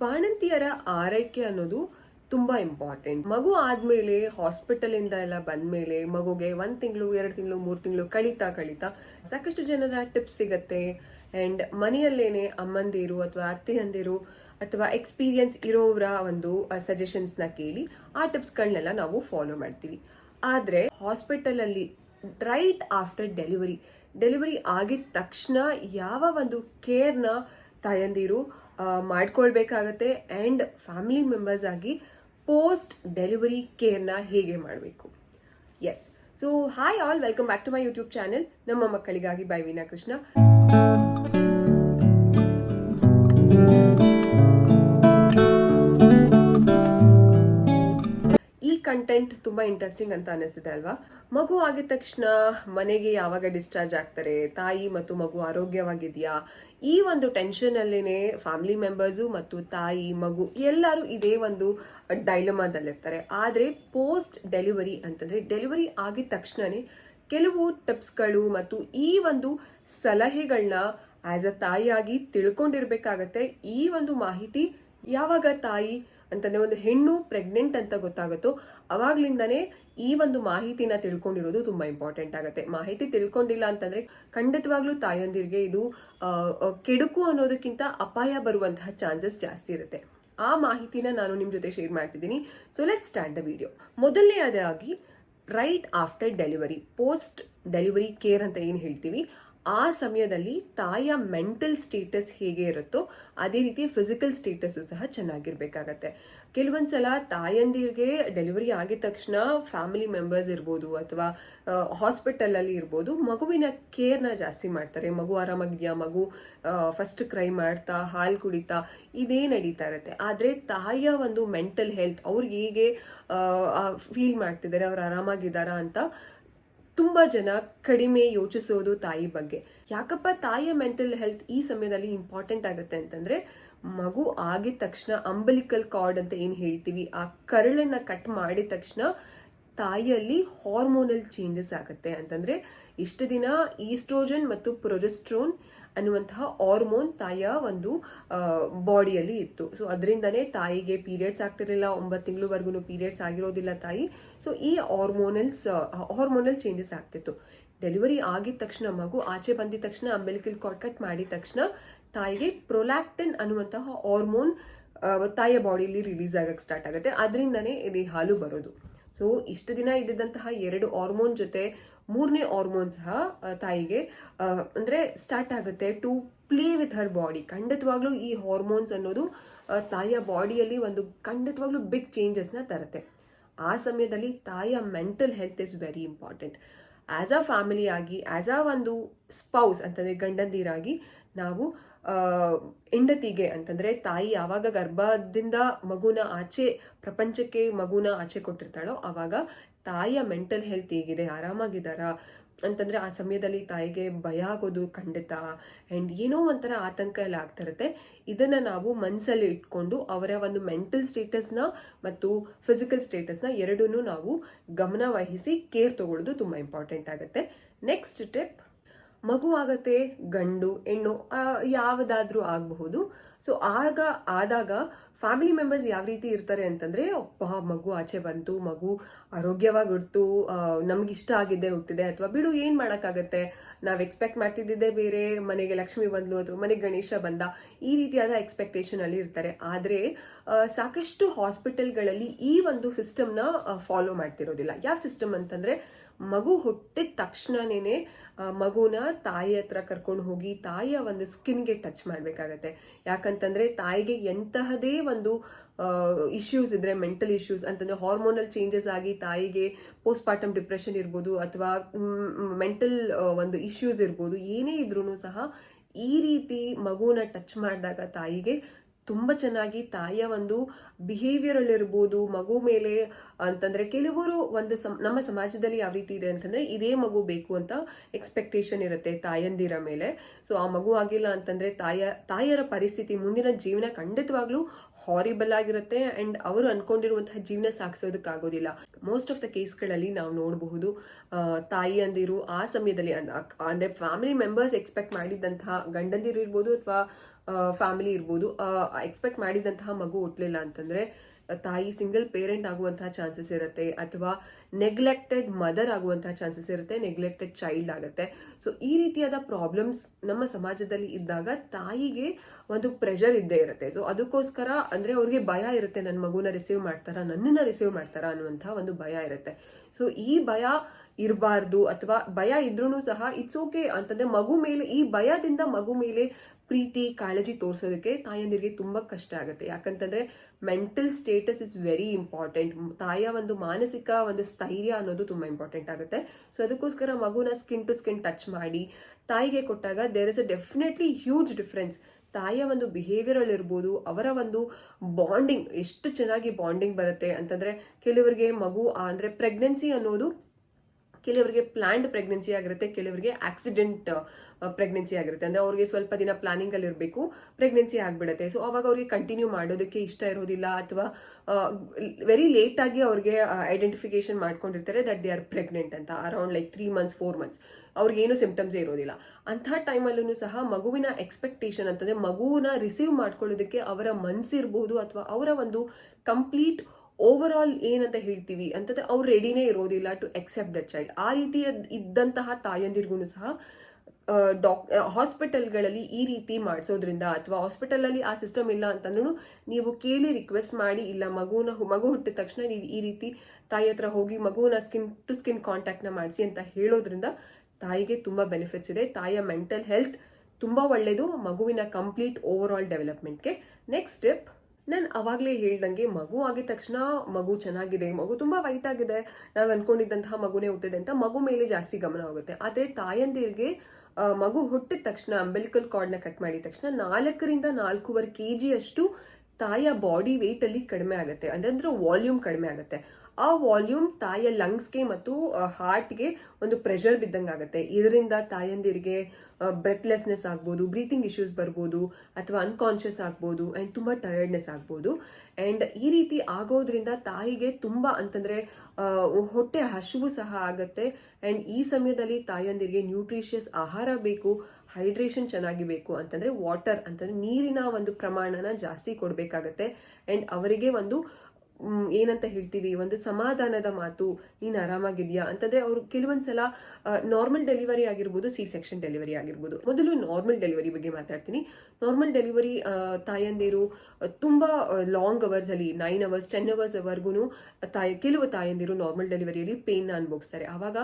ಬಾಣಂತಿಯರ ಆರೈಕೆ ಅನ್ನೋದು ತುಂಬಾ ಇಂಪಾರ್ಟೆಂಟ್ ಮಗು ಆದ್ಮೇಲೆ ಹಾಸ್ಪಿಟಲ್ ಇಂದ ಎಲ್ಲ ಬಂದ್ಮೇಲೆ ಮಗುಗೆ ಒಂದ್ ತಿಂಗಳು, ಎರಡು ತಿಂಗಳು, ಮೂರ್ ತಿಂಗಳು ಕಳೀತಾ ಕಳೀತಾ ಸಾಕಷ್ಟು ಜನರ ಟಿಪ್ಸ್ ಸಿಗತ್ತೆ. ಅಂಡ್ ಮನೆಯಲ್ಲೇನೆ ಅಮ್ಮಂದಿರು ಅಥವಾ ಅತ್ತೆಯಂದಿರು ಅಥವಾ ಎಕ್ಸ್ಪೀರಿಯನ್ಸ್ ಇರೋರ ಒಂದು ಸಜೆಷನ್ಸ್ನ ಕೇಳಿ ಆ ಟಿಪ್ಸ್ ಗಳನ್ನೆಲ್ಲ ನಾವು ಫಾಲೋ ಮಾಡ್ತೀವಿ. ಆದ್ರೆ ಹಾಸ್ಪಿಟಲ್ ಅಲ್ಲಿ ರೈಟ್ ಆಫ್ಟರ್ ಡೆಲಿವರಿ ಡೆಲಿವರಿ ಆಗಿದ ತಕ್ಷಣ ಯಾವ ಒಂದು ಕೇರ್ನ ತಾಯಂದಿರು ಮಾಡ್ಕೊಳ್ಬೇಕಾಗತ್ತೆ ಆ್ಯಂಡ್ ಫ್ಯಾಮಿಲಿ ಮೆಂಬರ್ಸ್ ಆಗಿ ಪೋಸ್ಟ್ ಡೆಲಿವರಿ ಕೇರ್ನ ಹೇಗೆ ಮಾಡಬೇಕು. Yes so hi all welcome back to my YouTube channel ನಮ್ಮ ಮಕ್ಕಳಿಗಾಗಿ ಬೈ ವೀನಾ ಕೃಷ್ಣ ಈ ಕಂಟೆಂಟ್ ತುಂಬಾ ಇಂಟ್ರೆಸ್ಟಿಂಗ್ ಅಂತ ಅನಿಸಿದೆ ಅಲ್ವಾ? ಮಗು ಆಗಿದ ತಕ್ಷಣ ಮನೆಗೆ ಯಾವಾಗ ಡಿಸ್ಚಾರ್ಜ್ ಆಗ್ತಾರೆ? ತಾಯಿ ಮತ್ತು ಮಗು ಆರೋಗ್ಯವಾಗಿದೆಯಾ? ಈ ಒಂದು ಟೆನ್ಷನ್ ಅಲ್ಲೇನೆ ಫ್ಯಾಮಿಲಿ ಮೆಂಬರ್ಸು ಮತ್ತು ತಾಯಿ, ಮಗು ಎಲ್ಲರೂ ಇದೇ ಒಂದು ಡೈಲಮಾದಲ್ಲಿರ್ತಾರೆ. ಆದ್ರೆ ಪೋಸ್ಟ್ ಡೆಲಿವರಿ ಅಂತಂದ್ರೆ ಡೆಲಿವರಿ ಆಗಿದ ತಕ್ಷಣನೇ ಕೆಲವು ಟಿಪ್ಸ್ಗಳು ಮತ್ತು ಈ ಒಂದು ಸಲಹೆಗಳನ್ನ ಆಸ್ ಅ ತಾಯಿಯಾಗಿ ತಿಳ್ಕೊಂಡಿರ್ಬೇಕಾಗತ್ತೆ. ಈ ಒಂದು ಮಾಹಿತಿ ಯಾವಾಗ ತಾಯಿ ಅಂತಂದ್ರೆ ಒಂದು ಹೆಣ್ಣು ಪ್ರೆಗ್ನೆಂಟ್ ಅಂತ ಗೊತ್ತಾಗುತ್ತೋ ಅವಾಗ್ಲಿಂದಾನೇ ಈ ಒಂದು ಮಾಹಿತಿನ ತಿಳ್ಕೊಂಡಿರೋದು ತುಂಬಾ ಇಂಪಾರ್ಟೆಂಟ್ ಆಗುತ್ತೆ. ಮಾಹಿತಿ ತಿಳ್ಕೊಂಡಿಲ್ಲ ಅಂತಂದ್ರೆ ಖಂಡಿತವಾಗ್ಲೂ ತಾಯಂದಿರಿಗೆ ಇದು ಕೆಡುಕು ಅನ್ನೋದಕ್ಕಿಂತ ಅಪಾಯ ಬರುವಂತಹ ಚಾನ್ಸಸ್ ಜಾಸ್ತಿ ಇರುತ್ತೆ. ಆ ಮಾಹಿತಿನ ನಾನು ನಿಮ್ ಜೊತೆ ಶೇರ್ ಮಾಡ್ತಿದ್ದೀನಿ. So let start the video ಮೊದಲನೆಯದಾಗಿ right after delivery post delivery care ಅಂತ ಏನು ಹೇಳ್ತೀವಿ? ಆ ಸಮಯದಲ್ಲಿ ತಾಯಿಯ ಮೆಂಟಲ್ ಸ್ಟೇಟಸ್ ಹೇಗೆ ಇರುತ್ತೋ, ಅದೇ ರೀತಿ ಫಿಸಿಕಲ್ ಸ್ಟೇಟಸ್ ಸಹ ಚೆನ್ನಾಗಿರ್ಬೇಕಾಗತ್ತೆ. ಕೆಲವೊಂದ್ಸಲ ತಾಯಂದಿರಿಗೆ ಡೆಲಿವರಿ ಆಗಿದ ತಕ್ಷಣ ಫ್ಯಾಮಿಲಿ ಮೆಂಬರ್ಸ್ ಇರ್ಬೋದು ಅಥವಾ ಹಾಸ್ಪಿಟಲ್ ಅಲ್ಲಿ ಇರ್ಬೋದು, ಮಗುವಿನ ಕೇರ್ನ ಜಾಸ್ತಿ ಮಾಡ್ತಾರೆ. ಮಗು ಆರಾಮಾಗಿದ್ಯಾ? ಮಗು ಫಸ್ಟ್ ಕ್ರೈ ಮಾಡ್ತಾ, ಹಾಲು ಕುಡಿತಾ, ಇದೇ ನಡೀತಾ ಇರುತ್ತೆ. ಆದ್ರೆ ತಾಯಿಯ ಒಂದು ಮೆಂಟಲ್ ಹೆಲ್ತ್ ಅವ್ರಿಗೆ ಹೇಗೆ ಫೀಲ್ ಮಾಡ್ತಿದ್ದಾರೆ, ಅವ್ರು ಆರಾಮಾಗಿದ್ದಾರಾ ಅಂತ ತುಂಬಾ ಜನ ಕಡಿಮೆ ಯೋಚಿಸೋದು ತಾಯಿ ಬಗ್ಗೆ. ಯಾಕಪ್ಪ ತಾಯಿಯ ಮೆಂಟಲ್ ಹೆಲ್ತ್ ಈ ಸಮಯದಲ್ಲಿ ಇಂಪಾರ್ಟೆಂಟ್ ಆಗುತ್ತೆ ಅಂತಂದ್ರೆ ಮಗು ಆಗಿದ ತಕ್ಷಣ ಅಂಬಲಿಕಲ್ ಕಾರ್ಡ್ ಅಂತ ಏನು ಹೇಳ್ತೀವಿ, ಆ ಕರಳನ್ನ ಕಟ್ ಮಾಡಿದ ತಕ್ಷಣ ತಾಯಿಯಲ್ಲಿ ಹಾರ್ಮೋನಲ್ ಚೇಂಜಸ್ ಆಗುತ್ತೆ. ಅಂತಂದ್ರೆ ಇಷ್ಟು ದಿನ ಈಸ್ಟ್ರೋಜನ್ ಮತ್ತು ಪ್ರೊಜೆಸ್ಟ್ರೋನ್ ಅನ್ನುವಂತಹ ಹಾರ್ಮೋನ್ ತಾಯಿಯ ಒಂದು ಬಾಡಿಯಲ್ಲಿ ಇತ್ತು. ಸೊ ಅದರಿಂದನೇ ತಾಯಿಗೆ ಪೀರಿಯಡ್ಸ್ ಆಗ್ತಿರಲಿಲ್ಲ, ಒಂಬತ್ತು ತಿಂಗಳವರೆಗೂ ಪೀರಿಯಡ್ಸ್ ಆಗಿರೋದಿಲ್ಲ ತಾಯಿ. ಸೊ ಈ ಹಾರ್ಮೋನಲ್ಸ್ ಹಾರ್ಮೋನಲ್ ಚೇಂಜಸ್ ಆಗ್ತಿತ್ತು. ಡೆಲಿವರಿ ಆಗಿದ ತಕ್ಷಣ ಮಗು ಆಚೆ ಬಂದಿದ ತಕ್ಷಣ ಅಂಬೆಲಿಕಲ್ ಕಾರ್ಡ್ ಕಟ್ ಮಾಡಿದ ತಕ್ಷಣ ತಾಯಿಗೆ ಪ್ರೊಲ್ಯಾಕ್ಟಿನ್ ಅನ್ನುವಂತಹ ಹಾರ್ಮೋನ್ ತಾಯಿಯ ಬಾಡಿಲಿ ರಿಲೀಸ್ ಆಗಕ್ಕೆ ಸ್ಟಾರ್ಟ್ ಆಗುತ್ತೆ. ಅದರಿಂದನೇ ಇದು ಹಾಲು ಬರೋದು. ಸೊ ಇಷ್ಟು ದಿನ ಇದ್ದಿದ್ದಂತಹ ಎರಡು ಹಾರ್ಮೋನ್ ಜೊತೆ ಮೂರನೇ ಹಾರ್ಮೋನ್ ಸಹ ತಾಯಿಗೆ ಅಂದರೆ ಸ್ಟಾರ್ಟ್ ಆಗುತ್ತೆ to play with her body ಖಂಡಿತವಾಗ್ಲೂ ಈ ಹಾರ್ಮೋನ್ಸ್ ಅನ್ನೋದು ತಾಯಿಯ ಬಾಡಿಯಲ್ಲಿ ಒಂದು ಖಂಡಿತವಾಗ್ಲೂ ಬಿಗ್ ಚೇಂಜಸ್ನ ತರುತ್ತೆ. ಆ ಸಮಯದಲ್ಲಿ ತಾಯಿಯ mental health is very important as a ಫ್ಯಾಮಿಲಿಯಾಗಿ as a ಒಂದು ಸ್ಪೌಸ್ ಅಂತಂದರೆ ಗಂಡಂದಿರಾಗಿ, ನಾವು ಹೆಂಡತಿಗೆ ಅಂತಂದ್ರೆ ತಾಯಿ ಯಾವಾಗ ಗರ್ಭದಿಂದ ಮಗುನ ಆಚೆ, ಪ್ರಪಂಚಕ್ಕೆ ಮಗುನ ಆಚೆ ಕೊಟ್ಟಿರ್ತಾಳೋ ಆವಾಗ ತಾಯಿಯ ಮೆಂಟಲ್ ಹೆಲ್ತ್ ಹೇಗಿದೆ, ಆರಾಮಾಗಿದ್ದಾರಾ ಅಂತಂದ್ರೆ ಆ ಸಮಯದಲ್ಲಿ ತಾಯಿಗೆ ಭಯ ಆಗೋದು ಖಂಡಿತ. ಅಂಡ್ ಏನೋ ಒಂಥರ ಆತಂಕ ಎಲ್ಲ ಆಗ್ತಾ ಇರುತ್ತೆ. ಇದನ್ನ ನಾವು ಮನಸ್ಸಲ್ಲಿ ಇಟ್ಕೊಂಡು ಅವರ ಒಂದು ಮೆಂಟಲ್ ಸ್ಟೇಟಸ್ನ ಮತ್ತು ಫಿಸಿಕಲ್ ಸ್ಟೇಟಸ್ನ ಎರಡನ್ನೂ ನಾವು ಗಮನ ವಹಿಸಿ ಕೇರ್ ತಗೊಳ್ಳೋದು ತುಂಬಾ ಇಂಪಾರ್ಟೆಂಟ್ ಆಗುತ್ತೆ. ನೆಕ್ಸ್ಟ್ ಟಿಪ್ ಮಗು ಆಗತ್ತೆ ಗಂಡು ಹೆಣ್ಣು ಯಾವುದಾದ್ರೂ ಆಗಬಹುದು. ಸೊ ಆಗ ಆದಾಗ ಫ್ಯಾಮಿಲಿ ಮೆಂಬರ್ಸ್ ಯಾವ ರೀತಿ ಇರ್ತಾರೆ ಅಂತಂದ್ರೆ ಅಪ್ಪ ಮಗು ಆಚೆ ಬಂತು ಮಗು ಆರೋಗ್ಯವಾಗಿ ಹುಟ್ಟು ನಮ್ಗೆ ಇಷ್ಟ ಆಗಿದ್ದೆ ಹುಟ್ಟಿದೆ ಅಥವಾ ಬಿಡು ಏನ್ ಮಾಡಕ್ಕಾಗತ್ತೆ? ನಾವ್ ಎಕ್ಸ್ಪೆಕ್ಟ್ ಮಾಡ್ತಿದ್ದಿದ್ದೆ ಬೇರೆ ಮನೆಗೆ ಲಕ್ಷ್ಮಿ ಬಂದ್ಲು ಅಥವಾ ಮನೆಗೆ ಗಣೇಶ ಬಂದ. ಈ ರೀತಿಯಾದ ಎಕ್ಸ್ಪೆಕ್ಟೇಷನ್ ಅಲ್ಲಿ ಇರ್ತಾರೆ. ಆದ್ರೆ ಸಾಕಷ್ಟು ಹಾಸ್ಪಿಟಲ್ಗಳಲ್ಲಿ ಈ ಒಂದು ಸಿಸ್ಟಮ್ನ ಫಾಲೋ ಮಾಡ್ತಿರೋದಿಲ್ಲ. ಯಾವ ಸಿಸ್ಟಮ್ ಅಂತಂದ್ರೆ ಮಗು ಹುಟ್ಟಿದ ತಕ್ಷಣನೇನೆ ಆ, ಮಗುನ ತಾಯಿ ಹತ್ರ ಕರ್ಕೊಂಡು ಹೋಗಿ ತಾಯಿಯ ಒಂದು ಸ್ಕಿನ್ಗೆ ಟಚ್ ಮಾಡಬೇಕಾಗತ್ತೆ. ಯಾಕಂತಂದ್ರೆ ತಾಯಿಗೆ ಎಂತಹದೇ ಒಂದು ಇಶ್ಯೂಸ್ ಇದ್ರೆ ಮೆಂಟಲ್ ಇಶ್ಯೂಸ್ ಅಂತಂದ್ರೆ ಹಾರ್ಮೋನಲ್ ಚೇಂಜಸ್ ಆಗಿ ತಾಯಿಗೆ ಪೋಸ್ಟ್ ಪಾರ್ಟಮ್ ಡಿಪ್ರೆಷನ್ ಇರ್ಬೋದು ಅಥವಾ ಮೆಂಟಲ್ ಒಂದು ಇಶ್ಯೂಸ್ ಇರ್ಬೋದು ಏನೇ ಇದ್ರೂ ಸಹ ಈ ರೀತಿ ಮಗುನ ಟಚ್ ಮಾಡಿದಾಗ ತಾಯಿಗೆ ತುಂಬಾ ಚೆನ್ನಾಗಿ ತಾಯಿಯ ಒಂದು ಬಿಹೇವಿಯರ್ ಅಲ್ಲಿ ಇರ್ಬೋದು, ಮಗು ಮೇಲೆ ಅಂತಂದ್ರೆ ಕೆಲವರು ಒಂದು ನಮ್ಮ ಸಮಾಜದಲ್ಲಿ ಯಾವ ರೀತಿ ಇದೆ ಅಂತಂದ್ರೆ ಇದೇ ಮಗು ಬೇಕು ಅಂತ ಎಕ್ಸ್ಪೆಕ್ಟೇಷನ್ ಇರುತ್ತೆ ತಾಯಂದಿರ ಮೇಲೆ. ಸೊ ಆ ಮಗು ಆಗಿಲ್ಲ ಅಂತಂದ್ರೆ ತಾಯ, ತಾಯಿಯರ ಪರಿಸ್ಥಿತಿ ಮುಂದಿನ ಜೀವನ ಖಂಡಿತವಾಗ್ಲೂ ಹಾರಿಬಲ್ ಆಗಿರುತ್ತೆ ಅಂಡ್ ಅವರು ಅನ್ಕೊಂಡಿರುವಂತಹ ಜೀವನ ಸಾಗಿಸೋದಕ್ಕಾಗೋದಿಲ್ಲ ಮೋಸ್ಟ್ ಆಫ್ ದ ಕೇಸ್ಗಳಲ್ಲಿ ನಾವು ನೋಡಬಹುದು ತಾಯಿ ಅಂದಿರು ಆ ಸಮಯದಲ್ಲಿ, ಅಂದ್ರೆ ಫ್ಯಾಮಿಲಿ ಮೆಂಬರ್ಸ್ ಎಕ್ಸ್ಪೆಕ್ಟ್ ಮಾಡಿದಂತಹ ಗಂಡಂದಿರು ಇರ್ಬೋದು ಅಥವಾ ಫ್ಯಾಮಿಲಿ ಇರ್ಬೋದು ಎಕ್ಸ್ಪೆಕ್ಟ್ ಮಾಡಿದಂತಹ ಮಗು ಹುಟ್ಟಲಿಲ್ಲ ಅಂತಂದ್ರೆ, ತಾಯಿ ಸಿಂಗಲ್ ಪೇರೆಂಟ್ ಆಗುವಂತಹ ಚಾನ್ಸಸ್ ಇರುತ್ತೆ, ಅಥವಾ ನೆಗ್ಲೆಕ್ಟೆಡ್ ಮದರ್ ಆಗುವಂತಹ ಚಾನ್ಸಸ್ ಇರುತ್ತೆ ನೆಗ್ಲೆಕ್ಟೆಡ್ ಚೈಲ್ಡ್ ಆಗುತ್ತೆ. ಸೊ ಈ ರೀತಿಯಾದ ಪ್ರಾಬ್ಲಮ್ಸ್ ನಮ್ಮ ಸಮಾಜದಲ್ಲಿ ಇದ್ದಾಗ ತಾಯಿಗೆ ಒಂದು ಪ್ರೆಷರ್ ಇದ್ದೇ ಇರುತ್ತೆ. ಸೊ ಅದಕ್ಕೋಸ್ಕರ ಅಂದ್ರೆ ಅವ್ರಿಗೆ ಭಯ ಇರುತ್ತೆ ನನ್ನ ಮಗುನ ರಿಸೀವ್ ಮಾಡ್ತಾರಾ? ನನ್ನನ್ನ ರಿಸೀವ್ ಮಾಡ್ತಾರಾ? ಅನ್ನುವಂತಹ ಒಂದು ಭಯ ಇರುತ್ತೆ. ಸೊ ಈ ಭಯ ಇರಬಾರ್ದು, ಅಥವಾ ಭಯ ಇದ್ರೂ ಸಹ ಇಟ್ಸ್ ಓಕೆ ಅಂತಂದ್ರೆ ಮಗು ಮೇಲೆ, ಈ ಭಯದಿಂದ ಮಗು ಮೇಲೆ ಪ್ರೀತಿ, ಕಾಳಜಿ ತೋರಿಸೋದಕ್ಕೆ ತಾಯಂದಿರಿಗೆ ತುಂಬ ಕಷ್ಟ ಆಗುತ್ತೆ. ಯಾಕಂತಂದ್ರೆ mental status is very important ತಾಯ ಒಂದು ಮಾನಸಿಕ ಒಂದು ಸ್ಥೈರ್ಯ ಅನ್ನೋದು ತುಂಬ ಇಂಪಾರ್ಟೆಂಟ್ ಆಗುತ್ತೆ. ಸೊ ಅದಕ್ಕೋಸ್ಕರ ಮಗುನ ಸ್ಕಿನ್ ಟು ಸ್ಕಿನ್ ಟಚ್ ಮಾಡಿ, ತಾಯಿಗೆ ಕೊಟ್ಟಾಗ there is a definitely huge difference ತಾಯಿಯ ಒಂದು ಬಿಹೇವಿಯರ್ ಇರ್ಬೋದು, ಅವರ ಒಂದು ಬಾಂಡಿಂಗ್ ಎಷ್ಟು ಚೆನ್ನಾಗಿ ಬಾಂಡಿಂಗ್ ಬರುತ್ತೆ ಅಂತಂದ್ರೆ, ಕೆಲವರಿಗೆ ಮಗು ಅಂದ್ರೆ ಪ್ರೆಗ್ನೆನ್ಸಿ ಅನ್ನೋದು ಕೆಲವರಿಗೆ ಪ್ಲಾನ್ಡ್ ಪ್ರೆಗ್ನೆನ್ಸಿ ಆಗಿರುತ್ತೆ ಕೆಲವರಿಗೆ ಆಕ್ಸಿಡೆಂಟ್ ಪ್ರೆಗ್ನೆನ್ಸಿ ಆಗಿರುತ್ತೆ. ಅಂದ್ರೆ ಅವ್ರಿಗೆ ಸ್ವಲ್ಪ ದಿನ ಪ್ಲಾನಿಂಗ್ ಅಲ್ಲಿ ಇರಬೇಕು ಪ್ರೆಗ್ನೆನ್ಸಿ ಆಗ್ಬಿಡುತ್ತೆ. ಸೊ ಅವಾಗ ಅವ್ರಿಗೆ ಕಂಟಿನ್ಯೂ ಮಾಡೋದಕ್ಕೆ ಇಷ್ಟ ಇರೋದಿಲ್ಲ ಅಥವಾ ವೆರಿ ಲೇಟ್ ಆಗಿ ಅವ್ರಿಗೆ ಐಡೆಂಟಿಫಿಕೇಶನ್ ಮಾಡ್ಕೊಂಡಿರ್ತಾರೆ ದಟ್ ದೇ ಆರ್ ಪ್ರೆಗ್ನೆಂಟ್ ಅಂತ around like three months four months ಅವ್ರಿಗೆ ಏನು ಸಿಂಪ್ಟಮ್ಸ್ ಇರೋದಿಲ್ಲ. ಅಂತಹ ಟೈಮಲ್ಲೂ ಸಹ ಮಗುವಿನ ಎಕ್ಸ್ಪೆಕ್ಟೇಷನ್ ಅಂತಂದ್ರೆ ಮಗುವನ್ನ ರಿಸೀವ್ ಮಾಡ್ಕೊಳ್ಳೋದಕ್ಕೆ ಅವರ ಮನಸ್ಸಿರ್ಬೋದು ಅಥವಾ ಅವರ ಒಂದು ಕಂಪ್ಲೀಟ್ ಓವರ್ ಆಲ್ ಏನಂತ ಹೇಳ್ತೀವಿ ಅಂತಂದ್ರೆ ಅವ್ರು ರೆಡಿನೇ ಇರೋದಿಲ್ಲ ಟು ಎಕ್ಸೆಪ್ಟ್ ದಟ್ ಚೈಲ್ಡ್ ಆ ರೀತಿಯ ಇದ್ದಂತಹ ತಾಯಂದಿರ್ಗೂ ಸಹ ಡಾಕ್ ಹಾಸ್ಪಿಟಲ್ಗಳಲ್ಲಿ ಈ ರೀತಿ ಮಾಡಿಸೋದ್ರಿಂದ ಅಥವಾ ಹಾಸ್ಪಿಟಲ್ ಅಲ್ಲಿ ಆ ಸಿಸ್ಟಮ್ ಇಲ್ಲ ಅಂತಂದ್ರೂ ನೀವು ಕೇಳಿ ರಿಕ್ವೆಸ್ಟ್ ಮಾಡಿ ಇಲ್ಲ ಮಗುನ ಮಗು ಹುಟ್ಟಿದ ತಕ್ಷಣ ನೀವು ಈ ರೀತಿ ತಾಯಿ ಹತ್ರ ಹೋಗಿ ಮಗುವಿನ ಸ್ಕಿನ್ ಟು ಸ್ಕಿನ್ ಕಾಂಟ್ಯಾಕ್ಟ್ನ ಮಾಡಿಸಿ ಅಂತ ಹೇಳೋದ್ರಿಂದ ತಾಯಿಗೆ ತುಂಬಾ ಬೆನಿಫಿಟ್ಸ್ ಇದೆ. ತಾಯಿಯ ಮೆಂಟಲ್ ಹೆಲ್ತ್ ತುಂಬಾ ಒಳ್ಳೆಯದು ಮಗುವಿನ ಕಂಪ್ಲೀಟ್ ಓವರ್ ಆಲ್ ಡೆವಲಪ್ಮೆಂಟ್ಗೆ ನೆಕ್ಸ್ಟ್ ಸ್ಟೆಪ್ ನಾನು ಅವಾಗಲೇ ಹೇಳ್ದಂಗೆ ಮಗು ಆಗಿದ ತಕ್ಷಣ ಮಗು ಚೆನ್ನಾಗಿದೆ, ಮಗು ತುಂಬಾ ವೈಟ್ ಆಗಿದೆ, ನಾವು ಅನ್ಕೊಂಡಿದ್ದಂತಹ ಮಗುನೇ ಹುಟ್ಟಿದೆ ಅಂತ ಮಗು ಮೇಲೆ ಜಾಸ್ತಿ ಗಮನ ಹೋಗುತ್ತೆ. ಆದ್ರೆ ತಾಯಂದಿರಿಗೆ ಮಗು ಹುಟ್ಟಿದ ತಕ್ಷಣ ಅಂಬೆಲಿಕಲ್ ಕಾರ್ಡ್ನ ಕಟ್ ಮಾಡಿದ ತಕ್ಷಣ ನಾಲ್ಕರಿಂದ ನಾಲ್ಕೂವರೆ ಕೆ ಅಷ್ಟು ತಾಯಿಯ ಬಾಡಿ ವೇಟ್ ಅಲ್ಲಿ ಕಡಿಮೆ ಆಗುತ್ತೆ. ಅಂದ್ರೆ ವಾಲ್ಯೂಮ್ ಕಡಿಮೆ ಆಗುತ್ತೆ. ಆ ವಾಲ್ಯೂಮ್ ತಾಯಿಯ ಲಂಗ್ಸ್ಗೆ ಮತ್ತು ಹಾರ್ಟ್ಗೆ ಒಂದು ಪ್ರೆಷರ್ ಬಿದ್ದಂಗೆ ಆಗುತ್ತೆ. ಇದರಿಂದ ತಾಯಂದಿರಿಗೆ ಬ್ರೆತ್ಲೆಸ್ನೆಸ್ ಆಗ್ಬೋದು ಬ್ರೀತಿಂಗ್ ಇಶ್ಯೂಸ್ ಬರ್ಬೋದು, ಅಥವಾ ಅನ್ಕಾನ್ಶಿಯಸ್ ಆಗ್ಬೋದು ಅಂಡ್ ತುಂಬಾ ಟಯರ್ಡ್ನೆಸ್ ಆಗ್ಬೋದು. ಅಂಡ್ ಈ ರೀತಿ ಆಗೋದ್ರಿಂದ ತಾಯಿಗೆ ತುಂಬಾ ಅಂತಂದ್ರೆ ಹೊಟ್ಟೆ ಹಸಿವು ಸಹ ಆಗತ್ತೆ. ಅಂಡ್ ಈ ಸಮಯದಲ್ಲಿ ತಾಯಂದಿರಿಗೆ ನ್ಯೂಟ್ರಿಷಿಯಸ್ ಆಹಾರ ಬೇಕು ಹೈಡ್ರೇಷನ್ ಚೆನ್ನಾಗಿ ಬೇಕು ಅಂತಂದ್ರೆ ವಾಟರ್ ಅಂತಂದ್ರೆ ನೀರಿನ ಒಂದು ಪ್ರಮಾಣನ ಜಾಸ್ತಿ ಕೊಡಬೇಕಾಗತ್ತೆ. ಅಂಡ್ ಅವರಿಗೆ ಒಂದು ಏನಂತ ಹೇಳ್ತೀವಿ? ಒಂದು ಸಮಾಧಾನದ ಮಾತು, ನೀನು ಆರಾಮಾಗಿದೆಯಾ? ಅಂತಂದ್ರೆ ಅವರು ಕೆಲವೊಂದ್ಸಲ ನಾರ್ಮಲ್ ಡೆಲಿವರಿ ಆಗಿರ್ಬೋದು ಸಿ ಸೆಕ್ಷನ್ ಡೆಲಿವರಿ ಆಗಿರ್ಬೋದು. ಮೊದಲು ನಾರ್ಮಲ್ ಡೆಲಿವರಿ ಬಗ್ಗೆ ಮಾತಾಡ್ತೀನಿ. ನಾರ್ಮಲ್ ಡೆಲಿವರಿ ತಾಯಂದಿರು ತುಂಬಾ ಲಾಂಗ್ ಅವರ್ಸ್ ಅಲ್ಲಿ ನೈನ್ ಅವರ್ಸ್ ಟೆನ್ ಅವರ್ಸ್ ವರ್ಗು ತಾಯಿ, ಕೆಲವು ತಾಯಂದಿರು ನಾರ್ಮಲ್ ಡೆಲಿವರಿಯಲ್ಲಿ ಪೇನ್ ಅನುಭವಿಸ್ತಾರೆ. ಆವಾಗ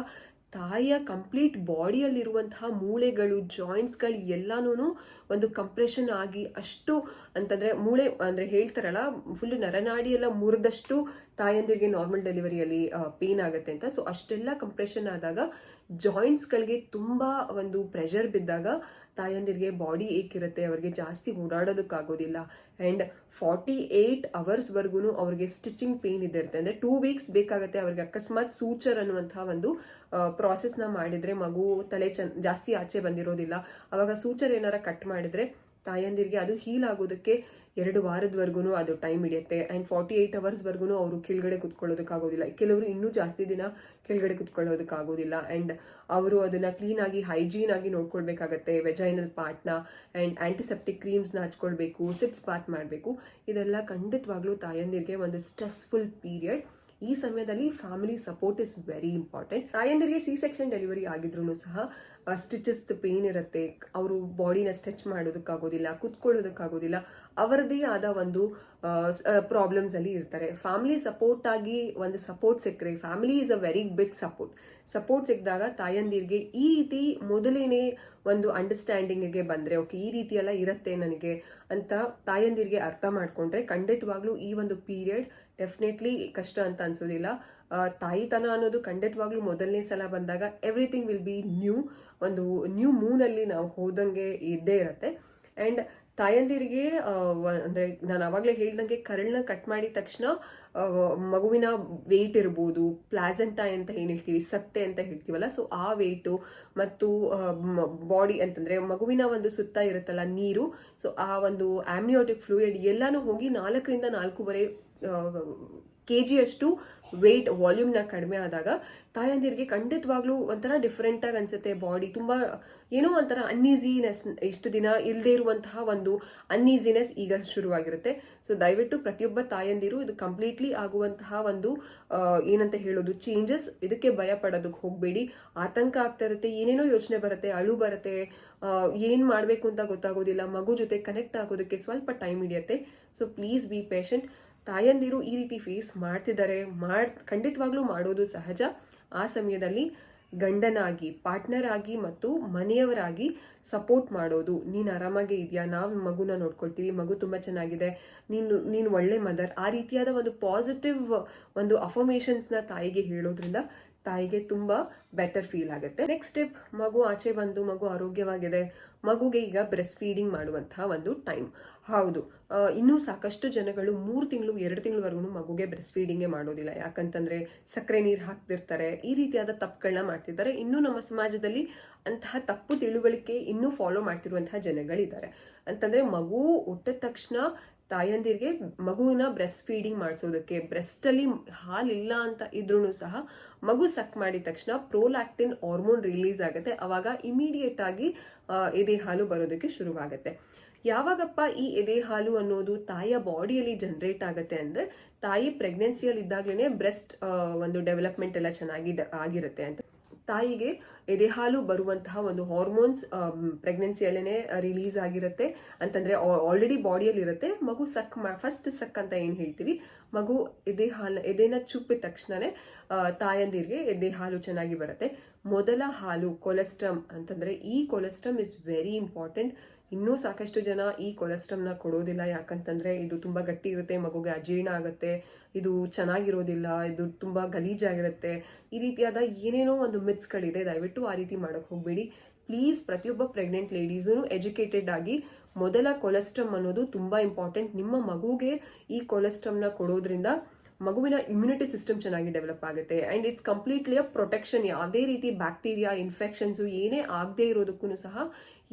ತಾಯಿಯ ಕಂಪ್ಲೀಟ್ ಬಾಡಿಯಲ್ಲಿರುವಂತಹ ಮೂಳೆಗಳು, ಜಾಯಿಂಟ್ಸ್ಗಳು ಎಲ್ಲಾನು ಒಂದು ಕಂಪ್ರೆಷನ್ ಆಗಿ ಅಷ್ಟು ಅಂತಂದ್ರೆ ಮೂಳೆ ಅಂದ್ರೆ ಹೇಳ್ತಾರಲ್ಲ ಫುಲ್ ನರನಾಡಿ ಎಲ್ಲ ಮುರಿದಷ್ಟು ತಾಯಂದಿರಿಗೆ ನಾರ್ಮಲ್ ಡೆಲಿವರಿಯಲ್ಲಿ ಪೇನ್ ಆಗುತ್ತೆ ಅಂತ. ಸೊ ಅಷ್ಟೆಲ್ಲ ಕಂಪ್ರೆಷನ್ ಆದಾಗ ಜಾಯಿಂಟ್ಸ್ಗಳಿಗೆ ತುಂಬಾ ಒಂದು ಪ್ರೆಷರ್ ಬಿದ್ದಾಗ ತಾಯಂದಿರಿಗೆ ಬಾಡಿ ಏಕ್ ಇರುತ್ತೆ ಅವರಿಗೆ ಜಾಸ್ತಿ ಓಡಾಡೋದಕ್ಕಾಗೋದಿಲ್ಲ. ಆ್ಯಂಡ್ ಫಾರ್ಟಿ ಏಯ್ಟ್ ಅವರ್ಸ್ವರೆಗೂ ಅವ್ರಿಗೆ ಸ್ಟಿಚಿಂಗ್ ಪೇನ್ ಇದ್ದಿರುತ್ತೆ. ಅಂದರೆ ಟೂ ವೀಕ್ಸ್ ಬೇಕಾಗುತ್ತೆ ಅವ್ರಿಗೆ ಅಕಸ್ಮಾತ್ ಸೂಚರ್ ಅನ್ನುವಂಥ ಒಂದು ಪ್ರಾಸೆಸ್ನ ಮಾಡಿದರೆ ಮಗು ತಲೆ ಚನ್, ಜಾಸ್ತಿ ಆಚೆ ಬಂದಿರೋದಿಲ್ಲ. ಅವಾಗ ಸೂಚರ್ ಏನಾರ ಕಟ್ ಮಾಡಿದರೆ ತಾಯಂದಿರಿಗೆ ಅದು ಹೀಲ್ ಆಗೋದಕ್ಕೆ ಎರಡು ವಾರದವರೆಗೂ ಅದು ಟೈಮ್ ಹಿಡಿಯುತ್ತೆ. ಆ್ಯಂಡ್ ಫಾರ್ಟಿ ಏಯ್ಟ್ ಅವರ್ಸ್ವರೆಗೂ ಅವರು ಕೆಳಗಡೆ ಕುತ್ಕೊಳ್ಳೋದಕ್ಕಾಗೋದಿಲ್ಲ. ಕೆಲವರು ಇನ್ನೂ ಜಾಸ್ತಿ ದಿನ ಕೆಳಗಡೆ ಕುತ್ಕೊಳ್ಳೋದಕ್ಕಾಗೋದಿಲ್ಲ. ಆ್ಯಂಡ್ ಅವರು ಅದನ್ನು ಕ್ಲೀನಾಗಿ ಆಗಿ ಹೈಜೀನ್ ಆಗಿ ನೋಡ್ಕೊಳ್ಬೇಕಾಗತ್ತೆ. ವೆಜೈನಲ್ ಪಾರ್ಟ್ನ ಆ್ಯಂಡ್ ಆಂಟಿಸೆಪ್ಟಿಕ್ ಕ್ರೀಮ್ಸ್ನ ಹಚ್ಕೊಳ್ಬೇಕು ಸಿಪ್ಸ್ ಬಾತ್ ಮಾಡಬೇಕು. ಇದೆಲ್ಲ ಖಂಡಿತವಾಗ್ಲೂ ತಾಯಂದಿರಿಗೆ ಒಂದು ಸ್ಟ್ರೆಸ್ಫುಲ್ ಪೀರಿಯಡ್ ಈ ಸಮಯದಲ್ಲಿ family support is very important ತಾಯಂದಿರಿಗೆ ಸಿ ಸೆಕ್ಷನ್ ಡೆಲಿವರಿ ಆಗಿದ್ರು ಸಹ ಸ್ಟಿಚಸ್ ಪೇನ್ ಇರುತ್ತೆ. ಅವರು ಬಾಡಿನ ಸ್ಟ್ರೆಚ್ ಮಾಡೋದಕ್ಕಾಗೋದಿಲ್ಲ, ಕುತ್ಕೊಳ್ಳೋದಕ್ಕಾಗೋದಿಲ್ಲ. ಅವರದೇ ಆದ ಒಂದು ಪ್ರಾಬ್ಲಮ್ಸ್ ಅಲ್ಲಿ ಇರ್ತಾರೆ. ಫ್ಯಾಮಿಲಿ ಸಪೋರ್ಟ್ ಆಗಿ ಒಂದು ಸಪೋರ್ಟ್ ಸಿಕ್ಕರೆ family is a very big support support ಸಿಕ್ಕಿದಾಗ ತಾಯಂದಿರಿಗೆ ಈ ರೀತಿ ಮೊದಲೇನೆ ಒಂದು ಅಂಡರ್ಸ್ಟ್ಯಾಂಡಿಂಗ್ಗೆ ಬಂದ್ರೆ, ಓಕೆ, ಈ ರೀತಿ ಎಲ್ಲ ಇರುತ್ತೆ ನನಗೆ ಅಂತ ತಾಯಂದಿರಿಗೆ ಅರ್ಥ ಮಾಡ್ಕೊಂಡ್ರೆ ಖಂಡಿತವಾಗ್ಲೂ ಈ ಒಂದು ಪೀರಿಯಡ್ ಡೆಫಿನೆಟ್ಲಿ ಕಷ್ಟ ಅಂತ ಅನ್ಸೋದಿಲ್ಲ. ತಾಯಿತನ ಅನ್ನೋದು ಖಂಡಿತವಾಗ್ಲೂ ಮೊದಲನೇ ಸಲ ಬಂದಾಗ ಎವ್ರಿಥಿಂಗ್ ವಿಲ್ ಬಿ ನ್ಯೂ ಒಂದು ನ್ಯೂ ಮೂನಲ್ಲಿ ನಾವು ಹೋದಂಗೆ ಇದ್ದೇ ಇರುತ್ತೆ. ಅಂಡ್ ತಾಯಂದಿರಿಗೆ ಅಂದ್ರೆ ನಾನು ಅವಾಗಲೇ ಹೇಳ್ದಂಗೆ ಕರಳನ್ನ ಕಟ್ ಮಾಡಿದ ತಕ್ಷಣ ಮಗುವಿನ ವೆಯ್ಟ್ ಇರ್ಬೋದು ಪ್ಲಾಸೆಂಟಾ ಅಂತ ಏನ್ ಹೇಳ್ತೀವಿ, ಸತ್ತೆ ಅಂತ ಹೇಳ್ತೀವಲ್ಲ ಸೊ ಆ ವೇಟು ಮತ್ತು ಬಾಡಿ ಅಂತಂದ್ರೆ ಮಗುವಿನ ಒಂದು ಸುತ್ತ ಇರುತ್ತಲ್ಲ ನೀರು ಸೊ ಆ ಒಂದು ಆಮ್ನಿಯೋಟಿಕ್ ಫ್ಲೂಯಿಡ್ ಎಲ್ಲಾನು ಹೋಗಿ ನಾಲ್ಕರಿಂದ ನಾಲ್ಕೂವರೆ ಕೆ ಜಿಯಷ್ಟು ವೆಯ್ಟ್ ವಾಲ್ಯೂಮ್ನ ಕಡಿಮೆ ಆದಾಗ ತಾಯಂದಿರಿಗೆ ಖಂಡಿತವಾಗ್ಲೂ ಒಂಥರ ಡಿಫ್ರೆಂಟ್ ಆಗಿ ಅನ್ಸುತ್ತೆ ಬಾಡಿ ತುಂಬಾ ಏನೋ ಒಂಥರ ಅನ್ಈಸಿನೆಸ್ ಇಷ್ಟು ದಿನ ಇಲ್ಲದೆ ಇರುವಂತಹ ಒಂದು ಅನ್ಈಸಿನೆಸ್ ಈಗ ಶುರುವಾಗಿರುತ್ತೆ. ಸೊ ದಯವಿಟ್ಟು ಪ್ರತಿಯೊಬ್ಬ ತಾಯಂದಿರು ಇದು ಕಂಪ್ಲೀಟ್ಲಿ ಆಗುವಂತಹ ಒಂದು ಏನಂತ ಹೇಳೋದು ಚೇಂಜಸ್ ಇದಕ್ಕೆ ಭಯ ಪಡೋದಕ್ಕೆ ಹೋಗಬೇಡಿ. ಆತಂಕ ಆಗ್ತಾ ಇರುತ್ತೆ, ಏನೇನೋ ಯೋಚನೆ ಬರುತ್ತೆ, ಅಳು ಬರುತ್ತೆ ಏನ್ ಮಾಡಬೇಕು ಅಂತ ಗೊತ್ತಾಗೋದಿಲ್ಲ, ಮಗು ಜೊತೆ ಕನೆಕ್ಟ್ ಆಗೋದಕ್ಕೆ ಸ್ವಲ್ಪ ಟೈಮ್ ಹಿಡಿಯುತ್ತೆ. ಸೊ ಪ್ಲೀಸ್ ಬಿ ಪೇಷಂಟ್ ತಾಯಂದಿರು ಈ ರೀತಿ ಫೇಸ್ ಮಾಡ್ತಿದ್ದಾರೆ, ಮಾಡ್, ಖಂಡಿತವಾಗ್ಲೂ ಮಾಡೋದು ಸಹಜ. ಆ ಸಮಯದಲ್ಲಿ ಗಂಡನಾಗಿ ಪಾರ್ಟ್ನರ್ ಆಗಿ ಮತ್ತು ಮನೆಯವರಾಗಿ ಸಪೋರ್ಟ್ ಮಾಡೋದು. ನೀನು ಆರಾಮಾಗೆ ಇದೆಯಾ? ನಾವು ಮಗುನ ನೋಡ್ಕೊಳ್ತೀವಿ. ಮಗು ತುಂಬ ಚೆನ್ನಾಗಿದೆ. ನೀನು ನೀನು ಒಳ್ಳೆ ಮದರ್ ಆ ರೀತಿಯಾದ ಒಂದು ಪಾಸಿಟಿವ್ ಒಂದು ಅಫರ್ಮೇಷನ್ಸ್ನ ತಾಯಿಗೆ ಹೇಳೋದ್ರಿಂದ ತಾಯಿಗೆ ತುಂಬ ಬೆಟರ್ ಫೀಲ್ ಆಗುತ್ತೆ. ನೆಕ್ಸ್ಟ್ ಸ್ಟೆಪ್ ಮಗು ಆಚೆ ಬಂದು, ಮಗು ಆರೋಗ್ಯವಾಗಿದೆ, ಮಗುಗೆ ಈಗ ಬ್ರೆಸ್ಟ್ ಫೀಡಿಂಗ್ ಮಾಡುವಂತಹ ಒಂದು ಟೈಮ್ ಹೌದು ಇನ್ನೂ ಸಾಕಷ್ಟು ಜನಗಳು ಮೂರು ತಿಂಗಳು, ಎರಡು ತಿಂಗಳವರೆಗೂ ಮಗುಗೆ ಬ್ರೆಸ್ಟ್ ಫೀಡಿಂಗೇ ಮಾಡೋದಿಲ್ಲ. ಯಾಕಂತಂದ್ರೆ ಸಕ್ಕರೆ ನೀರು ಹಾಕ್ತಿರ್ತಾರೆ, ಈ ರೀತಿಯಾದ ತಪ್ಪುಗಳನ್ನ ಮಾಡ್ತಿದ್ದಾರೆ. ಇನ್ನೂ ನಮ್ಮ ಸಮಾಜದಲ್ಲಿ ಅಂತಹ ತಪ್ಪು ತಿಳುವಳಿಕೆ ಇನ್ನೂ ಫಾಲೋ ಮಾಡ್ತಿರುವಂತಹ ಜನಗಳಿದ್ದಾರೆ. ಅಂತಂದ್ರೆ ಮಗು ಹುಟ್ಟಿದ ತಕ್ಷಣ ತಾಯಂದಿರಿಗೆ ಮಗುವಿನ ಬ್ರೆಸ್ಟ್ ಫೀಡಿಂಗ್ ಮಾಡಿಸೋದಕ್ಕೆ ಬ್ರೆಸ್ಟ್ ಅಲ್ಲಿ ಹಾಲಿಲ್ಲ ಅಂತ ಇದ್ರೂ ಸಹ ಮಗು ಸಕ್ ಮಾಡಿದ ತಕ್ಷಣ ಪ್ರೋಲ್ಯಾಕ್ಟಿನ್ ಹಾರ್ಮೋನ್ ರಿಲೀಸ್ ಆಗುತ್ತೆ. ಅವಾಗ ಇಮಿಡಿಯೇಟ್ ಆಗಿ ಎದೆ ಹಾಲು ಬರೋದಕ್ಕೆ ಶುರುವಾಗುತ್ತೆ. ಯಾವಾಗಪ್ಪ ಈ ಎದೆ ಹಾಲು ಅನ್ನೋದು ತಾಯಿಯ ಬಾಡಿಯಲ್ಲಿ ಜನರೇಟ್ ಆಗುತ್ತೆ ಅಂದ್ರೆ ತಾಯಿ ಪ್ರೆಗ್ನೆನ್ಸಿಯಲ್ಲಿ ಇದ್ದಾಗಲೇ ಬ್ರೆಸ್ಟ್ ಒಂದು ಡೆವಲಪ್ಮೆಂಟ್ ಎಲ್ಲ ಚೆನ್ನಾಗಿ ಆಗಿರುತ್ತೆ ಅಂತ. ತಾಯಿಗೆ ಎದೆ ಹಾಲು ಬರುವಂತಹ ಒಂದು ಹಾರ್ಮೋನ್ಸ್ ಪ್ರೆಗ್ನೆನ್ಸಿಯಲ್ಲೇ ರಿಲೀಸ್ ಆಗಿರುತ್ತೆ. ಅಂತಂದ್ರೆ ಆಲ್ರೆಡಿ ಬಾಡಿಯಲ್ಲಿ ಇರುತ್ತೆ ಮಗು ಸಕ್ ಫಸ್ಟ್ ಸಕ್ ಅಂತ ಏನ್ ಹೇಳ್ತೀವಿ? ಮಗು ಎದೆ ಹಾಲು ಎದೆನ ಚುಪ್ಪಿದ ತಕ್ಷಣನೇ ತಾಯಂದಿರಿಗೆ ಎದೆ ಹಾಲು ಚೆನ್ನಾಗಿ ಬರುತ್ತೆ. ಮೊದಲ ಹಾಲು, ಕೊಲೆಸ್ಟ್ರಮ್ ಅಂತಂದ್ರೆ ಈ ಕೊಲೆಸ್ಟ್ರಮ್ ಇಸ್ ವೆರಿ ಇಂಪಾರ್ಟೆಂಟ್ ಇನ್ನೂ ಸಾಕಷ್ಟು ಜನ ಈ ಕೊಲೆಸ್ಟ್ರಮ್ನ ಕೊಡೋದಿಲ್ಲ. ಯಾಕಂತಂದ್ರೆ ಇದು ತುಂಬಾ ಗಟ್ಟಿ ಇರುತ್ತೆ. ಮಗುಗೆ ಅಜೀರ್ಣ ಆಗುತ್ತೆ. ಇದು ಚೆನ್ನಾಗಿರೋದಿಲ್ಲ, ಇದು ತುಂಬ ಗಲೀಜಾಗಿರುತ್ತೆ. ಈ ರೀತಿಯಾದ ಏನೇನೋ ಒಂದು ಮಿತ್ಸ್ಗಳಿದೆ, ದಯವಿಟ್ಟು ಆ ರೀತಿ ಮಾಡೋಕ್ಕೆ ಹೋಗಬೇಡಿ. ಪ್ಲೀಸ್ ಪ್ರತಿಯೊಬ್ಬ ಪ್ರೆಗ್ನೆಂಟ್ ಲೇಡೀಸೂ ಎಜುಕೇಟೆಡ್ ಆಗಿ ಮೊದಲ ಕೊಲೆಸ್ಟ್ರಮ್ ಅನ್ನೋದು ತುಂಬ ಇಂಪಾರ್ಟೆಂಟ್. ನಿಮ್ಮ ಮಗುಗೆ ಈ ಕೊಲೆಸ್ಟ್ರಮ್ನ ಕೊಡೋದ್ರಿಂದ ಮಗುವಿನ ಇಮ್ಯುನಿಟಿ ಸಿಸ್ಟಮ್ ಚೆನ್ನಾಗಿ ಡೆವಲಪ್ ಆಗುತ್ತೆ. And it's completely a protection. ಯಾವುದೇ ರೀತಿ ಬ್ಯಾಕ್ಟೀರಿಯಾ, ಇನ್ಫೆಕ್ಷನ್ಸ್ ಏನೇ ಆಗದೆ ಇರೋದಕ್ಕೂ ಸಹ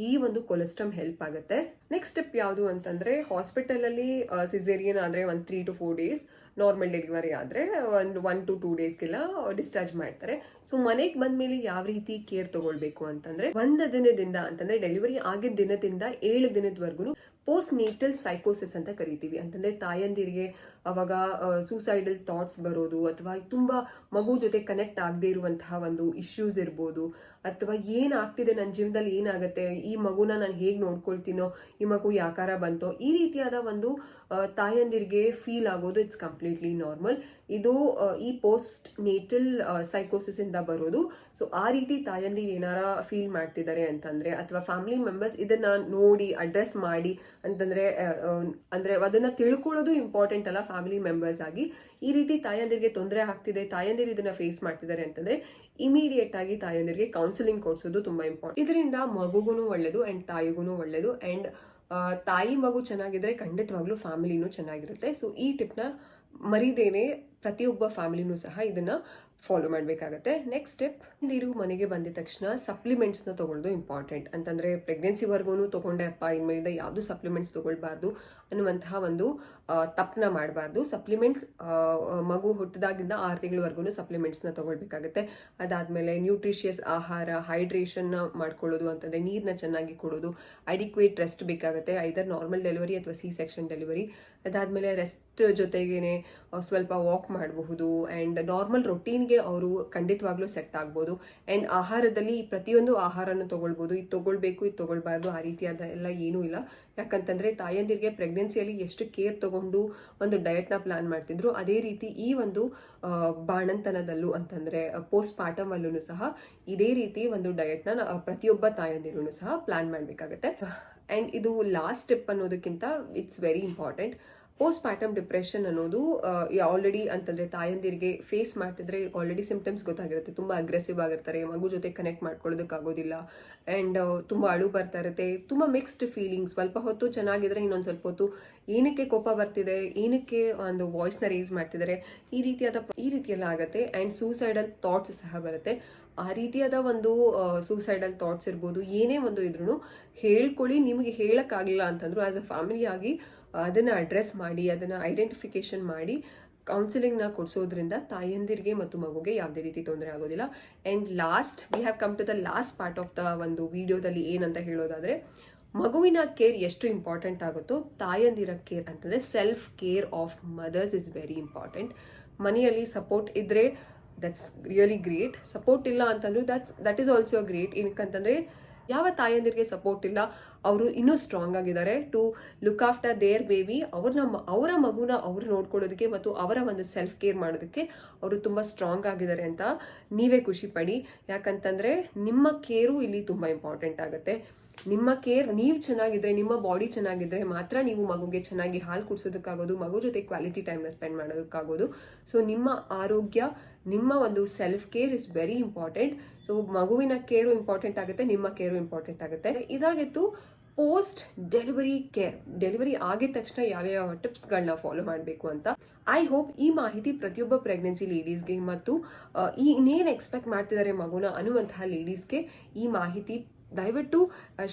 ಈ ಒಂದು ಕೊಲೆಸ್ಟ್ರಮ್ ಹೆಲ್ಪ್ ಆಗುತ್ತೆ. ನೆಕ್ಸ್ಟ್ ಸ್ಟೆಪ್ ಯಾವುದು ಅಂತಂದ್ರೆ, ಹಾಸ್ಪಿಟಲಲ್ಲಿ ಸಿಸೇರಿಯನ್ ಆದರೆ ಒಂದು three to four days normal delivery ಆದರೆ ಒಂದು ಒನ್ ಟು ಟೂ ಡೇಸ್ಗೆಲ್ಲ ಡಿಸ್ಚಾರ್ಜ್ ಮಾಡ್ತಾರೆ. ಸೊ ಮನೆಗೆ ಬಂದ್ಮೇಲೆ ಯಾವ ರೀತಿ ಕೇರ್ ತಗೊಳ್ಬೇಕು ಅಂತಂದ್ರೆ ಒಂದ ದಿನದಿಂದ ಅಂತಂದ್ರೆ ಡೆಲಿವರಿ ಆಗಿದ್ದ ದಿನದಿಂದ ಏಳು ದಿನದವರೆಗೂ ಪೋಸ್ಟ್ ನೀಟಲ್ ಸೈಕೋಸಿಸ್ ಅಂತ ಕರಿತೀವಿ. ಅಂತಂದ್ರೆ ತಾಯಂದಿರಿಗೆ ಅವಾಗ ಸೂಸೈಡಲ್ ಥಾಟ್ಸ್ ಬರೋದು ಅಥವಾ ತುಂಬಾ ಮಗು ಜೊತೆ ಕನೆಕ್ಟ್ ಆಗದೆ ಇರುವಂತಹ ಒಂದು ಇಶ್ಯೂಸ್ ಇರ್ಬೋದು. ಅಥವಾ ಏನ್ ಆಗ್ತಿದೆ ನನ್ನ ಜೀವನದಲ್ಲಿ ಏನಾಗುತ್ತೆ? ಈ ಮಗುನ ನಾನು ಹೇಗೆ ನೋಡ್ಕೊಳ್ತೀನೋ? ಈ ಮಗು ಯಾಕಾರ ಬಂತೋ? ಈ ರೀತಿಯಾದ ಒಂದು ತಾಯಂದಿರಿಗೆ ಫೀಲ್ ಆಗೋದು ಇಟ್ಸ್ ಕಂಪ್ಲೀಟ್ಲಿ ನಾರ್ಮಲ್ ಇದು ಈ ಪೋಸ್ಟ್ ನೇಟಲ್ ಸೈಕೋಸಿಸ್ ಇಂದ ಬರೋದು. ಸೊ ಆ ರೀತಿ ತಾಯಂದಿರು ಏನಾರ ಫೀಲ್ ಮಾಡ್ತಿದ್ದಾರೆ ಅಂತಂದ್ರೆ, ಅಥವಾ ಫ್ಯಾಮಿಲಿ ಮೆಂಬರ್ಸ್ ಇದನ್ನ ನೋಡಿ ಅಡ್ರೆಸ್ ಮಾಡಿ ಅಂತಂದ್ರೆ ಅಂದ್ರೆ ಅದನ್ನ ತಿಳ್ಕೊಳ್ಳೋದು ಇಂಪಾರ್ಟೆಂಟ್ ಅಲ್ಲ ಫ್ಯಾಮಿಲಿ ಮೆಂಬರ್ಸ್ ಆಗಿ. ಈ ರೀತಿ ತಾಯಂದಿರಿಗೆ ತೊಂದರೆ ಆಗ್ತಿದೆ, ತಾಯಂದಿರು ಇದನ್ನ ಫೇಸ್ ಮಾಡ್ತಿದ್ದಾರೆ ಅಂತಂದ್ರೆ ಇಮಿಡಿಯೇಟ್ ಆಗಿ ತಾಯಂದಿರಿಗೆ ಕೌನ್ಸಿಲಿಂಗ್ ಕೊಡಿಸೋದು ತುಂಬಾ ಇಂಪಾರ್ಟೆಂಟ್ ಇದರಿಂದ ಮಗುಗೂ ಒಳ್ಳೇದು ಅಂಡ್ ತಾಯಿಗೂ ಒಳ್ಳೇದು ಅಂಡ್ ತಾಯಿ ಮಗು ಚೆನ್ನಾಗಿದ್ರೆ ಖಂಡಿತವಾಗ್ಲೂ ಫ್ಯಾಮಿಲಿನೂ ಚೆನ್ನಾಗಿರುತ್ತೆ. ಸೊ ಈ ಟಿಪ್ನ ಮರಿದೇನೆ ಪ್ರತಿಯೊಬ್ಬ ಫ್ಯಾಮಿಲಿನೂ ಸಹ ಇದನ್ನು ಫಾಲೋ ಮಾಡಬೇಕಾಗತ್ತೆ. ನೆಕ್ಸ್ಟ್ ಸ್ಟೆಪ್ ನೀರು ಮನೆಗೆ ಬಂದಿದ ತಕ್ಷಣ ಸಪ್ಲಿಮೆಂಟ್ಸ್ನ ತಗೊಳ್ಳೋದು ಇಂಪಾರ್ಟೆಂಟ್ ಅಂತಂದರೆ ಪ್ರೆಗ್ನೆನ್ಸಿವರೆಗೂ ತಗೊಂಡೆ ಅಪ್ಪ, ಇನ್ಮೇಲಿಂದ ಯಾವುದು ಸಪ್ಲಿಮೆಂಟ್ಸ್ ತಗೊಳ್ಬಾರ್ದು. ಅನ್ನುವಂತಹ ಒಂದು ತಪ್ಪನ ಮಾಡಬಾರ್ದು. ಸಪ್ಲಿಮೆಂಟ್ಸ್ ಮಗು ಹುಟ್ಟಿದಾಗಿಂದ ಆರು ತಿಂಗಳವರೆಗೂ ಸಪ್ಲಿಮೆಂಟ್ಸ್ನ ತಗೊಳ್ಬೇಕಾಗತ್ತೆ. ಅದಾದಮೇಲೆ ನ್ಯೂಟ್ರಿಷಿಯಸ್ ಆಹಾರ ಹೈಡ್ರೇಷನ್ನ ಮಾಡ್ಕೊಳ್ಳೋದು ಅಂತಂದರೆ ನೀರನ್ನ ಚೆನ್ನಾಗಿ ಕೊಡೋದು ಅಡಿಕ್ವೇಟ್ ರೆಸ್ಟ್ ಬೇಕಾಗುತ್ತೆ. ಐದರ್ ನಾರ್ಮಲ್ ಡೆಲಿವರಿ ಅಥವಾ ಸಿ ಸೆಕ್ಷನ್ ಡೆಲಿವರಿ ಅದಾದಮೇಲೆ ರೆಸ್ಟ್ ಜೊತೆಗೇನೆ ಸ್ವಲ್ಪ ವಾಕ್ ಮಾಡಬಹುದು. ಆ್ಯಂಡ್ ನಾರ್ಮಲ್ ರೊಟೀನ್ಗೆ ಅವರು ಖಂಡಿತವಾಗ್ಲೂ ಸೆಟ್ ಆಗ್ಬೋದು. ಆ್ಯಂಡ್ ಆಹಾರದಲ್ಲಿ ಪ್ರತಿಯೊಂದು ಆಹಾರನ ತೊಗೊಳ್ಬೋದು. ಇದು ತೊಗೊಳ್ಬೇಕು, ಇದು ತೊಗೊಳ್ಬಾರ್ದು, ಆ ರೀತಿಯಾದ ಎಲ್ಲ ಏನೂ ಇಲ್ಲ. ಯಾಕಂತಂದ್ರೆ ತಾಯಂದಿರಿಗೆ ಪ್ರೆಗ್ನೆನ್ಸಿಯಲ್ಲಿ ಎಷ್ಟು ಕೇರ್ ತಗೊಂಡು ಒಂದು ಡಯಟ್ನ ಪ್ಲಾನ್ ಮಾಡ್ತಿದ್ರು, ಅದೇ ರೀತಿ ಈ ಒಂದು ಬಾಣಂತನದಲ್ಲೂ ಅಂತಂದ್ರೆ ಪೋಸ್ಟ್ ಪಾರ್ಟಮ್ ಅಲ್ಲೂ ಸಹ ಇದೇ ರೀತಿ ಒಂದು ಡಯಟ್ನ ಪ್ರತಿಯೊಬ್ಬ ತಾಯಂದಿರೂ ಸಹ ಪ್ಲಾನ್ ಮಾಡಬೇಕಾಗತ್ತೆ. ಅಂಡ್ ಇದು ಲಾಸ್ಟ್ ಸ್ಟೆಪ್ ಅನ್ನೋದಕ್ಕಿಂತ it's very important postpartum depression ಅನ್ನೋದು ಆಲ್ರೆಡಿ ಅಂತಂದ್ರೆ ತಾಯಂದಿರಿಗೆ ಫೇಸ್ ಮಾಡ್ತಿದ್ರೆ ಆಲ್ರೆಡಿ ಸಿಂಪ್ಟಮ್ಸ್ ಗೊತ್ತಾಗಿರುತ್ತೆ. ತುಂಬಾ ಅಗ್ರೆಸಿವ್ ಆಗಿರ್ತಾರೆ, ಮಗು ಜೊತೆ ಕನೆಕ್ಟ್ ಮಾಡ್ಕೊಳ್ಳೋದಕ್ಕಾಗೋದಿಲ್ಲ ಅಂಡ್ ತುಂಬಾ ಅಳು ಬರ್ತಾ ಇರುತ್ತೆ, ತುಂಬಾ ಮಿಕ್ಸ್ಡ್ ಫೀಲಿಂಗ್ಸ್ ಸ್ವಲ್ಪ ಹೊತ್ತು ಚೆನ್ನಾಗಿದ್ರೆ ಇನ್ನೊಂದ್ ಸ್ವಲ್ಪ ಹೊತ್ತು ಏನಕ್ಕೆ ಕೋಪ ಬರ್ತಿದೆ, ಏನಕ್ಕೆ ಒಂದು ವಾಯ್ಸ್ನ ರೇಸ್ ಮಾಡ್ತಿದ್ದಾರೆ, ಈ ರೀತಿಯಾದ ಈ ರೀತಿಯೆಲ್ಲ ಆಗುತ್ತೆ. ಅಂಡ್ ಸೂಸೈಡಲ್ ಥಾಟ್ಸ್ ಸಹ ಬರುತ್ತೆ. ಆ ರೀತಿಯಾದ ಒಂದು ಸೂಸೈಡಲ್ ಥಾಟ್ಸ್ ಇರ್ಬೋದು, ಏನೇ ಒಂದು ಇದ್ರೂ ಹೇಳ್ಕೊಳ್ಳಿ. ನಿಮಗೆ ಹೇಳೋಕ್ಕಾಗಲಿಲ್ಲ ಅಂತಂದ್ರು ಆಸ್ ಅ ಫ್ಯಾಮಿಲಿ ಆಗಿ ಅದನ್ನ ಅಡ್ರೆಸ್ ಮಾಡಿ, ಅದನ್ನ ಐಡೆಂಟಿಫಿಕೇಶನ್ ಮಾಡಿ ಕೌನ್ಸಿಲಿಂಗ್ನ ಕೊಡಿಸೋದ್ರಿಂದ ತಾಯಂದಿರಿಗೆ ಮತ್ತು ಮಗುಗೆ ಯಾವುದೇ ರೀತಿ ತೊಂದರೆ ಆಗೋದಿಲ್ಲ. And last we have come to the last part of the ಒಂದು ವಿಡಿಯೋದಲ್ಲಿ ಏನಂತ ಹೇಳೋದಾದರೆ ಮಗುವಿನ ಕೇರ್ ಎಷ್ಟು ಇಂಪಾರ್ಟೆಂಟ್ ಆಗುತ್ತೋ ತಾಯಂದಿರ ಕೇರ್ ಅಂತಂದರೆ self care of mothers is very important. ಮನೆಯಲ್ಲಿ ಸಪೋರ್ಟ್ ಇದ್ದರೆ ದಟ್ಸ್ ರಿಯಲಿ ಗ್ರೇಟ್. ಸಪೋರ್ಟ್ ಇಲ್ಲ ಅಂತಂದ್ರೆ that's, that is also great. ಏನಕ್ಕಂತಂದರೆ ಯಾವ ತಾಯಂದಿರಿಗೆ ಸಪೋರ್ಟ್ ಇಲ್ಲ, ಅವರು ಇನ್ನೂ ಸ್ಟ್ರಾಂಗ್ ಆಗಿದ್ದಾರೆ. To look after their baby, ಅವ್ರನ್ನ ಅವರ ಮಗುನ ಅವರು ನೋಡ್ಕೊಳ್ಳೋದಕ್ಕೆ ಮತ್ತು ಅವರ ಒಂದು ಸೆಲ್ಫ್ ಕೇರ್ ಮಾಡೋದಕ್ಕೆ ಅವರು ತುಂಬ ಸ್ಟ್ರಾಂಗ್ ಆಗಿದ್ದಾರೆ ಅಂತ ನೀವೇ ಖುಷಿ ಪಡಿ ಯಾಕಂತಂದರೆ ನಿಮ್ಮ ಕೇರು ಇಲ್ಲಿ ತುಂಬ ಇಂಪಾರ್ಟೆಂಟ್ ಆಗುತ್ತೆ. ನಿಮ್ಮ ಕೇರ್, ನೀವು ಚೆನ್ನಾಗಿದ್ರೆ, ನಿಮ್ಮ ಬಾಡಿ ಚೆನ್ನಾಗಿದ್ರೆ ಮಾತ್ರ ನೀವು ಮಗುಗೆ ಚೆನ್ನಾಗಿ ಹಾಲು ಕುಡಿಸೋದಕ್ಕಾಗೋದು, ಮಗು ಜೊತೆ ಕ್ವಾಲಿಟಿ ಟೈಮ್ನ ಸ್ಪೆಂಡ್ ಮಾಡೋದಕ್ಕಾಗೋದು. ಸೊ, ನಿಮ್ಮ ಆರೋಗ್ಯ, ನಿಮ್ಮ ಒಂದು self care is very important so, ಮಗುವಿನ ಕೇರು ಇಂಪಾರ್ಟೆಂಟ್ ಆಗುತ್ತೆ, ನಿಮ್ಮ ಕೇರು ಇಂಪಾರ್ಟೆಂಟ್ ಆಗುತ್ತೆ. ಇದಾಗಿತ್ತು ಪೋಸ್ಟ್ ಡೆಲಿವರಿ ಕೇರ್ ಡೆಲಿವರಿ ಆಗಿದ ತಕ್ಷಣ ಯಾವ್ಯಾವ ಟಿಪ್ಸ್ಗಳನ್ನ ಫಾಲೋ ಮಾಡಬೇಕು ಅಂತ. ಐ ಹೋಪ್ ಈ ಮಾಹಿತಿ ಪ್ರತಿಯೊಬ್ಬ ಪ್ರೆಗ್ನೆನ್ಸಿ ಲೇಡೀಸ್ಗೆ ಮತ್ತು ಈ ಇನ್ನೇನು ಎಕ್ಸ್ಪೆಕ್ಟ್ ಮಾಡ್ತಿದ್ದಾರೆ ಮಗುನ ಅನ್ನುವಂತಹ ಲೇಡೀಸ್ಗೆ ಈ ಮಾಹಿತಿ ದಯವಿಟ್ಟು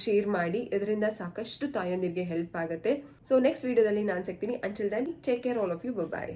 ಶೇರ್ ಮಾಡಿ. ಇದರಿಂದ ಸಾಕಷ್ಟು ತಾಯಂದಿರಿಗೆ ಹೆಲ್ಪ್ ಆಗುತ್ತೆ. ಸೊ ನೆಕ್ಸ್ಟ್ ವಿಡಿಯೋದಲ್ಲಿ ನಾನು ಸಿಗ್ತೀನಿ. Until then take care all of you bye